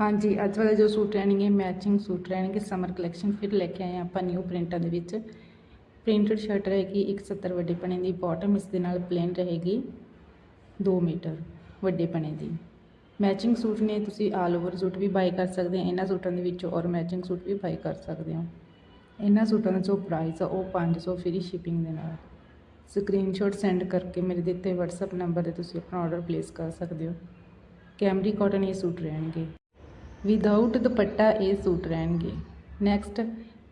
ਹਾਂਜੀ, ਅੱਜ ਵਾਲੇ ਜੋ ਸੂਟ ਰਹਿਣਗੇ ਮੈਚਿੰਗ ਸੂਟ ਰਹਿਣਗੇ ਸਮਰ ਕਲੈਕਸ਼ਨ ਫਿਰ ਲੈ ਕੇ ਆਏ ਹਾਂ ਆਪਾਂ ਨਿਊ ਪ੍ਰਿੰਟਾਂ ਦੇ ਵਿੱਚ। ਪ੍ਰਿੰਟਡ ਸ਼ਰਟ ਰਹੇਗੀ 170 ਵੱਡੇ ਪਣੇ ਦੀ ਬਾਟਮ ਇਸ ਦੇ ਨਾਲ ਪਲੇਨ ਰਹੇਗੀ 2 ਮੀਟਰ ਵੱਡੇ ਪਣੇ ਦੀ। ਮੈਚਿੰਗ ਸੂਟ ਨੇ ਤੁਸੀਂ ਆਲ ਓਵਰ ਸੂਟ ਵੀ ਬਾਈ ਕਰ ਸਕਦੇ ਹੋ, ਇਹਨਾਂ ਸੂਟਾਂ ਦੇ ਵਿੱਚੋਂ ਔਰ ਮੈਚਿੰਗ ਸੂਟ ਵੀ ਬਾਈ ਕਰ ਸਕਦੇ ਹੋ। ਇਹਨਾਂ ਸੂਟਾਂ ਦਾ ਜੋ ਪ੍ਰਾਈਸ ਆ, ਉਹ 500 ਫ੍ਰੀ ਸ਼ਿਪਿੰਗ ਦੇ ਨਾਲ। ਸਕਰੀਨਸ਼ਾਟ ਸੈਂਡ ਕਰਕੇ ਮੇਰੇ ਦਿੱਤੇ WhatsApp ਨੰਬਰ ਤੇ ਤੁਸੀਂ ਆਪਣਾ ਆਰਡਰ ਪਲੇਸ ਕਰ ਸਕਦੇ ਹੋ। ਕੈਮਰੀ ਕਾਟਨ ਇਹ ਸੂਟ ਰਹਿਣਗੇ। ਵਿਦਆਊਟ ਦੁਪੱਟਾ ਇਹ ਸੂਟ ਰਹਿਣਗੇ। Next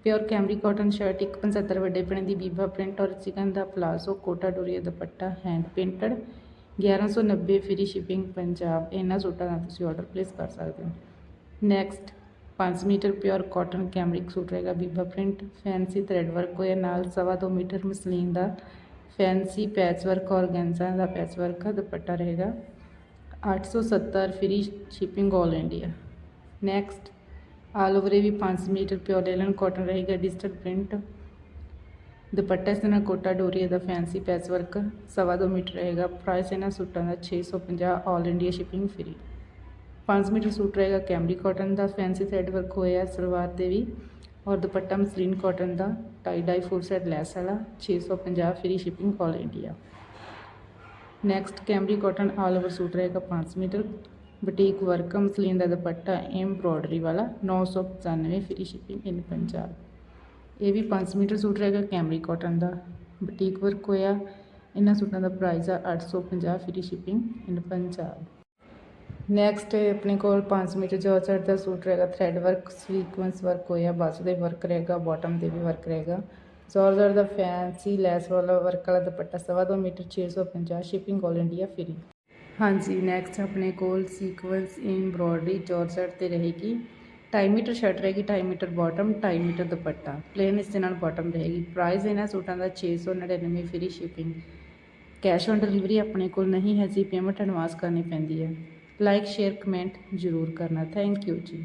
pure cambric cotton shirt 175 ਵੱਡੇ ਪਣੇ ਦੀ ਬੀਬਾ ਪ੍ਰਿੰਟ ਔਰ ਚਿਕਨ ਦਾ palazzo Kota Doria dupatta hand painted 1190 free shipping Punjab. ਇਹਨਾਂ ਸੂਟਾਂ ਦਾ ਤੁਸੀਂ ਆਰਡਰ ਪਲੇਸ ਕਰ ਸਕਦੇ ਹੋ। Next 5 metre pure cotton cambric suit ਰਹੇਗਾ Biba print fancy thread work ਹੋਇਆ ਨਾਲ ਸਵਾ ਦੋ ਮੀਟਰ ਮਸਲੀਨ ਦਾ ਫੈਂਸੀ ਪੈਚ ਵਰਕ ਔਰਗੈਂਜ਼ਾ ਦਾ ਪੈਚ ਵਰਕ ਦਾ ਦੁਪੱਟਾ ਰਹੇਗਾ 870 free shipping all India next all over ਇਹ ਵੀ 5 ਮੀਟਰ ਪਿਓਰ ਲੇਲਨ ਕਾਟਨ ਰਹੇਗਾ ਡਿਜੀਟਲ ਪ੍ਰਿੰਟ ਦੁਪੱਟਾ ਇਸ ਨਾਲ ਕੋਟਾ ਡੋਰੀਆ ਦਾ ਫੈਂਸੀ ਪੈਚ ਵਰਕ ਸਵਾ ਦੋ ਮੀਟਰ ਰਹੇਗਾ। ਪ੍ਰਾਈਸ ਇਹਨਾਂ ਸੂਟਾਂ ਦਾ 650 all India shipping free 5 metre suit ਰਹੇਗਾ ਕੈਮਰੀ ਕਾਟਨ ਦਾ ਫੈਂਸੀ ਥ੍ਰੈਡ ਵਰਕ ਹੋਇਆ ਸਲਵਾਰ ਤੇ ਵੀ। ਔਰ ਦੁਪੱਟਾ ਮਸਲੀਨ ਕਾਟਨ ਦਾ tie dye four set lace ਵਾਲਾ 650 free shipping all India next cambric cotton all over suit ਰਹੇਗਾ 5 ਮੀਟਰ। ਬੁਟੀਕ ਵਰਕ ਮਸਲੀਨ ਦਾ dupatta embroidery ਵਾਲਾ 995 ਫ੍ਰੀ ਸ਼ਿਪਿੰਗ ਇਨ ਪੰਜਾਬ ਇਹ ਵੀ 5 ਮੀਟਰ ਸੂਟ ਰਹੇਗਾ ਕੈਮਰੀ ਕਾਟਨ ਦਾ। ਬੁਟੀਕ ਵਰਕ ਹੋਇਆ। ਇਹਨਾਂ ਸੂਟਾਂ ਦਾ ਪ੍ਰਾਈਸ ਆ 850 free shipping in Punjab next ਆਪਣੇ ਕੋਲ 5 ਮੀਟਰ ਜੋਰਜਟ ਦਾ ਸੂਟ ਰਹੇਗਾ। ਥ੍ਰੈਡ ਵਰਕ ਸੀਕੁਐਂਸ ਵਰਕ ਹੋਇਆ। ਬਾਜੂ ਦੇ ਵਰਕ ਰਹੇਗਾ ਬਾਟਮ ਦੇ ਵੀ ਵਰਕ ਰਹੇਗਾ। ਜੋਰਜਟ ਦਾ ਫੈਂਸੀ ਲੈਸ ਵਾਲਾ ਵਰਕ ਵਾਲਾ ਦੁਪੱਟਾ, ਸਵਾ ਦੋ metre 650 shipping all India free ਹਾਂਜੀ ਨੈਕਸਟ ਆਪਣੇ ਕੋਲ ਸੀਕੁਐਂਸ ਐਮਬ੍ਰੋਇਡਰੀ ਜੋਰਜਟ ਤੇ ਰਹੇਗੀ। 2.5 ਮੀਟਰ ਸ਼ਰਟ ਰਹੇਗੀ 2.5 metre bottom 2.5 metre dupatta. Plain ਇਸ ਦੇ ਨਾਲ ਬਾਟਮ ਰਹੇਗੀ। ਪ੍ਰਾਈਸ ਇਹਨਾਂ ਸੂਟਾਂ ਦਾ 699 free shipping cash on delivery ਆਪਣੇ ਕੋਲ ਨਹੀਂ ਹੈ ਜੀ ਪੇਮੈਂਟ ਐਡਵਾਂਸ ਕਰਨੀ ਪੈਂਦੀ ਹੈ। ਲਾਈਕ ਸ਼ੇਅਰ ਕਮੈਂਟ ਜ਼ਰੂਰ ਕਰਨਾ। ਥੈਂਕ ਯੂ ਜੀ।